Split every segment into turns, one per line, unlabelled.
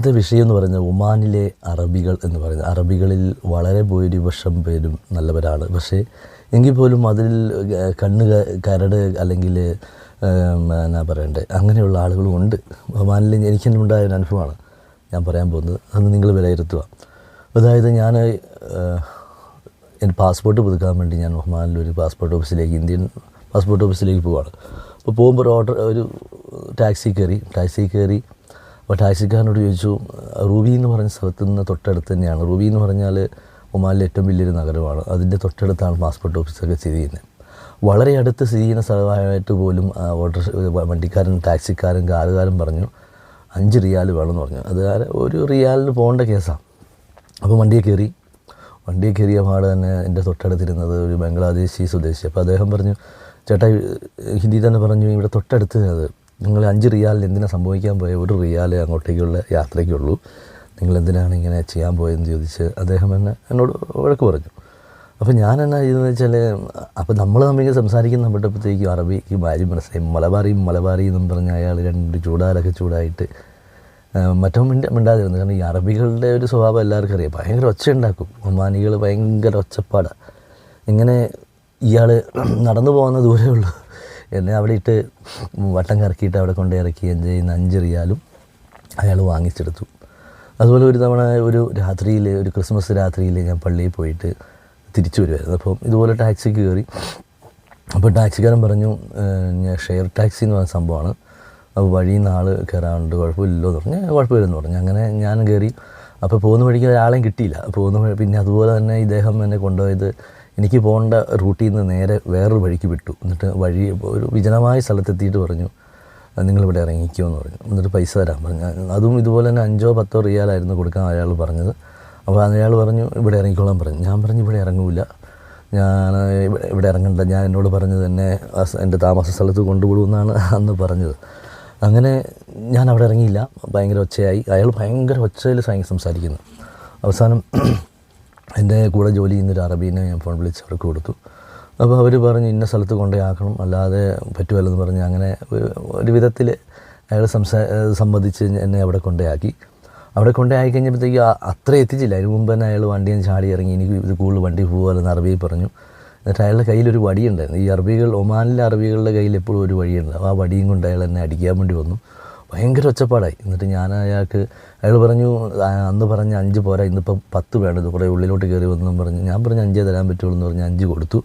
ഇന്നത്തെ വിഷയം എന്ന് പറയുന്നത് ഒമാനിലെ അറബികൾ എന്ന് പറയുന്നത്. അറബികളിൽ വളരെ ഭൂരിപക്ഷം പേരും നല്ലവരാണ്. പക്ഷേ എങ്കിൽ പോലും അതിൽ കണ്ണ് കരട് അല്ലെങ്കിൽ എന്നാ പറയണ്ടേ അങ്ങനെയുള്ള ആളുകളും ഉണ്ട്. ഒമാനിൽ എനിക്കുണ്ടായ ഒരു അനുഭവമാണ് ഞാൻ പറയാൻ പോകുന്നത്. അന്ന് നിങ്ങൾ വിലയിരുത്തുക. അതായത് ഞാൻ എന്റെ പാസ്പോർട്ട് പുതുക്കാൻ വേണ്ടി ഞാൻ ഒമാനിൽ ഒരു പാസ്പോർട്ട് ഓഫീസിലേക്ക് ഇന്ത്യൻ പാസ്പോർട്ട് ഓഫീസിലേക്ക് പോവാണ്. അപ്പോൾ പോകുമ്പോൾ ഒരു ഓർഡർ ഒരു ടാക്സി കയറി ടാക്സി കയറി അപ്പോൾ ടാക്സിക്കാരനോട് ചോദിച്ചു റൂബി എന്ന് പറഞ്ഞ സ്ഥലത്ത് നിന്ന് തൊട്ടടുത്ത് തന്നെയാണ്. റൂബി എന്ന് പറഞ്ഞാൽ ഒമാനിലെ ഏറ്റവും വലിയൊരു നഗരമാണ്. അതിന്റെ തൊട്ടടുത്താണ് പാസ്പോർട്ട് ഓഫീസൊക്കെ സ്ഥിതി ചെയ്യുന്നത്. വളരെ അടുത്ത് സ്ഥിതി ചെയ്യുന്ന സ്ഥലമായിട്ട് പോലും ഓട്ടോ വണ്ടിക്കാരൻ ടാക്സിക്കാരൻ കാറുകാരൻ പറഞ്ഞു അഞ്ച് റിയാൽ വേണമെന്ന് പറഞ്ഞു. അത് ഒരു റിയാലിന് പോകേണ്ട കേസാണ്. അപ്പോൾ വണ്ടിയെ കയറി. വണ്ടിയെ കയറിയ പാട് തന്നെ എന്റെ തൊട്ടടുത്തിരുന്നത് ഒരു ബംഗ്ലാദേശി സ്വദേശി. അപ്പോൾ അദ്ദേഹം പറഞ്ഞു ചേട്ടാ ഹിന്ദി തന്നെ പറഞ്ഞു ഇവിടെ തൊട്ടടുത്ത് അത്. നിങ്ങൾ അഞ്ച് റിയാലിന് എന്തിനാ സംഭവിക്കാൻ പോയ? ഒരു റിയാൽ അങ്ങോട്ടേക്കുള്ള യാത്രയ്ക്കുള്ളൂ. നിങ്ങൾ എന്തിനാണ് ഇങ്ങനെ ചെയ്യാൻ പോയതെന്ന് ചോദിച്ച് അദ്ദേഹം എന്നെ എന്നോട് വഴക്ക് പറഞ്ഞു. അപ്പോൾ ഞാൻ എന്നാ ചെയ്തെന്ന് വെച്ചാൽ അപ്പോൾ നമ്മൾ തമ്മിൽ സംസാരിക്കുന്ന പെട്ടപ്പോഴത്തേക്കും അറബിക്ക് ഭാര്യ മനസ്സിലായി. മലബാറിയും മലബാറി എന്നും പറഞ്ഞ് അയാൾ രണ്ട് ചൂടാലൊക്കെ ചൂടായിട്ട് മറ്റോ മിണ്ട മിണ്ടാതിരുന്നു. കാരണം ഈ അറബികളുടെ ഒരു സ്വഭാവം എല്ലാവർക്കും അറിയാം. ഭയങ്കര ഒച്ച ഉണ്ടാക്കും. ഒമാനികൾ ഭയങ്കര ഒച്ചപ്പാടാണ് ഇങ്ങനെ ഇയാൾ നടന്നു പോകുന്ന ദൂരമേ ഉള്ളൂ. എന്നെ അവിടെ ഇട്ട് വട്ടം കറക്കിയിട്ട് അവിടെ കൊണ്ട് ഇറക്കുകയും ചെയ്യുന്ന അഞ്ച് റിയാലും അയാൾ വാങ്ങിച്ചെടുത്തു. അതുപോലെ ഒരു തവണ ഒരു രാത്രിയിൽ ഒരു ക്രിസ്മസ് രാത്രിയിൽ ഞാൻ പള്ളിയിൽ പോയിട്ട് തിരിച്ചു വരുമായിരുന്നു അപ്പോൾ ഇതുപോലെ ടാക്സിക്ക് കയറി. അപ്പോൾ ടാക്സിക്കാരൻ പറഞ്ഞു ഞാൻ ഷെയർ ടാക്സി എന്ന് പറഞ്ഞ സംഭവമാണ്. അപ്പോൾ വഴിയിൽ നിന്ന് ആൾ കയറാറുണ്ട് കുഴപ്പമില്ലല്ലോ എന്ന് പറഞ്ഞു. കുഴപ്പമില്ലെന്ന് പറഞ്ഞു. അങ്ങനെ ഞാൻ കയറി. അപ്പോൾ പോകുന്ന വഴിക്ക് ഒരാളെയും കിട്ടിയില്ല. പോകുന്ന പിന്നെ അതുപോലെ തന്നെ ഇദ്ദേഹം എന്നെ കൊണ്ടുപോയത് എനിക്ക് പോകേണ്ട റൂട്ടിൽ നിന്ന് നേരെ വേറൊരു വഴിക്ക് വിട്ടു. എന്നിട്ട് വഴി ഒരു വിജനമായ സ്ഥലത്തെത്തിയിട്ട് പറഞ്ഞു നിങ്ങളിവിടെ ഇറങ്ങിക്കോ എന്ന് പറഞ്ഞു. എന്നിട്ട് പൈസ തരാൻ പറഞ്ഞു. അതും ഇതുപോലെ തന്നെ അഞ്ചോ പത്തോ റിയാലായിരുന്നു കൊടുക്കാൻ അയാൾ പറഞ്ഞത്. അപ്പോൾ അയാൾ പറഞ്ഞു ഇവിടെ ഇറങ്ങിക്കോളാൻ പറഞ്ഞു. ഞാൻ പറഞ്ഞു ഇവിടെ ഇറങ്ങൂല. ഞാൻ ഇവിടെ- ഇറങ്ങണ്ട. ഞാൻ എന്നോട് പറഞ്ഞത് തന്നെ എന്റെ താമസ സ്ഥലത്ത് കൊണ്ടുപോകുമെന്നാണ് അന്ന് പറഞ്ഞത്. അങ്ങനെ ഞാൻ അവിടെ ഇറങ്ങിയില്ല. ഭയങ്കര ഒച്ചയായി. അയാൾ ഭയങ്കര ഒച്ചയിൽ സംസാരിക്കുന്നു. അവസാനം എന്റെ കൂടെ ജോലി ചെയ്യുന്ന ഒരു അറബീനെ ഞാൻ ഫോൺ വിളിച്ച് അവർക്ക് കൊടുത്തു. അപ്പോൾ അവർ പറഞ്ഞു ഇന്ന സ്ഥലത്ത് കൊണ്ടുപോയാക്കണം അല്ലാതെ പറ്റുമല്ലെന്ന് പറഞ്ഞ് അങ്ങനെ ഒരു- വിധത്തിൽ അയാൾ സംസാ സംബന്ധിച്ച് എന്നെ അവിടെ കൊണ്ടുപോയാക്കി. അവിടെ കൊണ്ടുപോയി കഴിഞ്ഞപ്പോഴത്തേക്ക് അത്ര എത്തിച്ചില്ല. അതിന് മുമ്പ് തന്നെ അയാൾ വണ്ടിയിൽ നിന്ന് ചാടി ഇറങ്ങി. എനിക്ക് ഇത് കൂടുതൽ വണ്ടി പോകുമല്ലെന്ന് അറബിയിൽ പറഞ്ഞു. എന്നിട്ട് അയാളുടെ കയ്യിലൊരു വടിയുണ്ടായിരുന്നു ഈ അറബികൾ ഒമാനിലെ അറബികളുടെ കയ്യിൽ എപ്പോഴും ഒരു വടിയുണ്ട് ആ വടിയും കൊണ്ട് അയാൾ എന്നെ അടിക്കാൻ വേണ്ടി വന്നു. ഭയങ്കര ഒച്ചപ്പാടായി. എന്നിട്ട് ഞാൻ അയാൾക്ക് അയാൾ പറഞ്ഞു അന്ന് പറഞ്ഞ അഞ്ച് പോരാ ഇന്നിപ്പം പത്ത് വേണം. ഇത് കുറേ ഉള്ളിലോട്ട് കയറി വന്നെന്നും പറഞ്ഞു. ഞാൻ പറഞ്ഞു അഞ്ചേ തരാൻ പറ്റുള്ളൂ എന്ന് പറഞ്ഞ് അഞ്ച് കൊടുത്തു.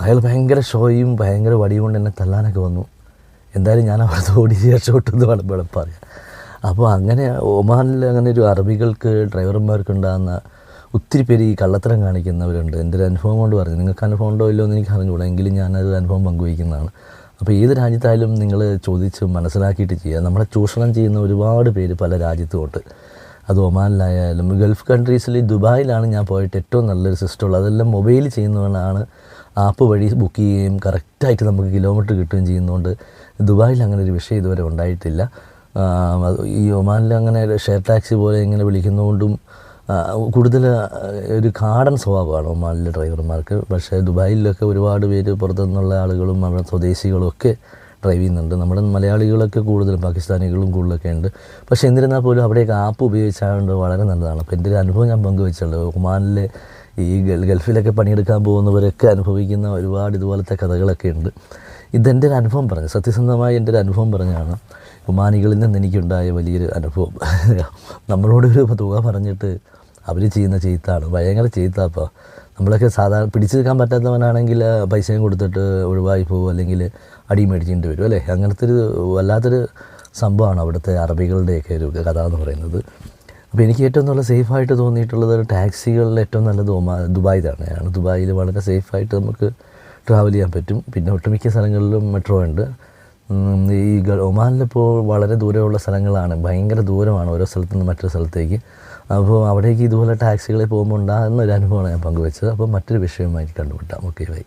അയാൾ ഭയങ്കര ഷോയും ഭയങ്കര വടിയും കൊണ്ട് എന്നെ തല്ലാനൊക്കെ വന്നു. എന്തായാലും ഞാൻ അവിടുത്തെ ഓടി രക്ഷപ്പെട്ടെന്ന് വേണം വെളുപ്പറിയാം അപ്പോൾ അങ്ങനെ ഒമാനിൽ അങ്ങനെ ഒരു അറബികൾക്ക് ഡ്രൈവർമാർക്ക് ഉണ്ടാകുന്ന ഒത്തിരി പേര് ഈ കള്ളത്തരം കാണിക്കുന്നവരുണ്ട്. എന്റെ ഒരു അനുഭവം കൊണ്ട് പറഞ്ഞു. നിങ്ങൾക്ക് അനുഭവം ഉണ്ടോ ഇല്ലയോ എന്ന് എനിക്ക് അറിഞ്ഞുകൂടാ. എങ്കിലും ഞാനത് അനുഭവം പങ്കുവയ്ക്കുന്നതാണ്. അപ്പോൾ ഏത് രാജ്യത്തായാലും നിങ്ങൾ ചോദിച്ച് മനസ്സിലാക്കിയിട്ട് ചെയ്യുക. നമ്മളെ ചൂഷണം ചെയ്യുന്ന ഒരുപാട് പേര് പല രാജ്യത്തുമുണ്ട്. അത് ഒമാനിലായാലും ഗൾഫ് കൺട്രീസിൽ ദുബായിലാണ് ഞാൻ പോയിട്ട് ഏറ്റവും നല്ലൊരു സിസ്റ്റം ഉള്ളത്. അതെല്ലാം മൊബൈൽ ചെയ്യുന്നവനാണ്. ആപ്പ് വഴി ബുക്ക് ചെയ്യുകയും കറക്റ്റായിട്ട് നമുക്ക് കിലോമീറ്റർ കിട്ടുകയും ചെയ്യുന്നതുകൊണ്ട് ദുബായിൽ അങ്ങനെ ഒരു വിഷയം ഇതുവരെ ഉണ്ടായിട്ടില്ല. ഈ ഒമാനിൽ അങ്ങനെ ഷെയർ ടാക്സി പോലെ ഇങ്ങനെ വിളിക്കുന്നതുകൊണ്ടും കൂടുതൽ ഒരു കാടൻ സ്വഭാവമാണ് ഒമാനിലെ ഡ്രൈവർമാർക്ക്. പക്ഷേ ദുബായിലൊക്കെ ഒരുപാട് പേര് പുറത്തുനിന്നുള്ള ആളുകളും അവിടെ സ്വദേശികളും ഒക്കെ ഡ്രൈവ് ചെയ്യുന്നുണ്ട്. നമ്മുടെ മലയാളികളൊക്കെ കൂടുതലും പാകിസ്ഥാനികളും കൂടുതലൊക്കെ ഉണ്ട്. പക്ഷേ എന്നിരുന്നാൽ പോലും അവിടെയൊക്കെ ആപ്പ് ഉപയോഗിച്ചാണ്ട് വളരെ നല്ലതാണ്. അപ്പോൾ എന്റെ ഒരു അനുഭവം ഞാൻ പങ്കുവെച്ചുള്ളത്. ഒമാനിലെ ഈ ഗൾ- ഗൾഫിലൊക്കെ പണിയെടുക്കാൻ പോകുന്നവരൊക്കെ അനുഭവിക്കുന്ന ഒരുപാട് ഇതുപോലത്തെ കഥകളൊക്കെ ഉണ്ട്. ഇതെന്റെ ഒരു അനുഭവം പറഞ്ഞു. സത്യസന്ധമായി എന്റെ ഒരു അനുഭവം പറഞ്ഞാണ് ഒമാനികളിൽ നിന്ന് എനിക്കുണ്ടായ വലിയൊരു അനുഭവം. നമ്മളോട് ഒരു തുക പറഞ്ഞിട്ട് അവർ ചെയ്യുന്ന ചെയ്ത്താണ്. ഭയങ്കര ചെയ്ത്താപ്പോൾ നമ്മളൊക്കെ സാധാരണ പിടിച്ചു നിൽക്കാൻ പറ്റാത്തവനാണെങ്കിൽ പൈസയും കൊടുത്തിട്ട് ഒഴിവായി പോകും. അല്ലെങ്കിൽ അടി മേടിച്ചിട്ട് വരും അല്ലേ? അങ്ങനത്തെ ഒരു വല്ലാത്തൊരു സംഭവമാണ് അവിടുത്തെ അറബികളുടെയൊക്കെ ഒരു കഥ എന്ന് പറയുന്നത്. അപ്പോൾ എനിക്ക് ഏറ്റവും നല്ല സേഫായിട്ട് തോന്നിയിട്ടുള്ളത് ടാക്സികളിൽ ഏറ്റവും നല്ലത് ഒമാ ദുബായ് തന്നെയാണ് ദുബായിൽ വളരെ സേഫായിട്ട് നമുക്ക് ട്രാവൽ ചെയ്യാൻ പറ്റും. പിന്നെ ഒട്ടുമിക്ക സ്ഥലങ്ങളിലും മെട്രോ ഉണ്ട്. ഈ ഒമാനിലിപ്പോൾ വളരെ ദൂരമുള്ള സ്ഥലങ്ങളാണ്. ഭയങ്കര ദൂരമാണ് ഓരോ സ്ഥലത്തു നിന്ന് മറ്റൊരു സ്ഥലത്തേക്ക്. അപ്പോൾ അവിടേക്ക് ഇതുപോലെ ടാക്സികളിൽ പോകുമ്പോൾ ഉണ്ടാകുന്ന ഒരു അനുഭവമാണ് ഞാൻ പങ്കുവെച്ചത്. അപ്പോൾ മറ്റൊരു വിഷയമായി കണ്ടുമുട്ടാം. Okay bye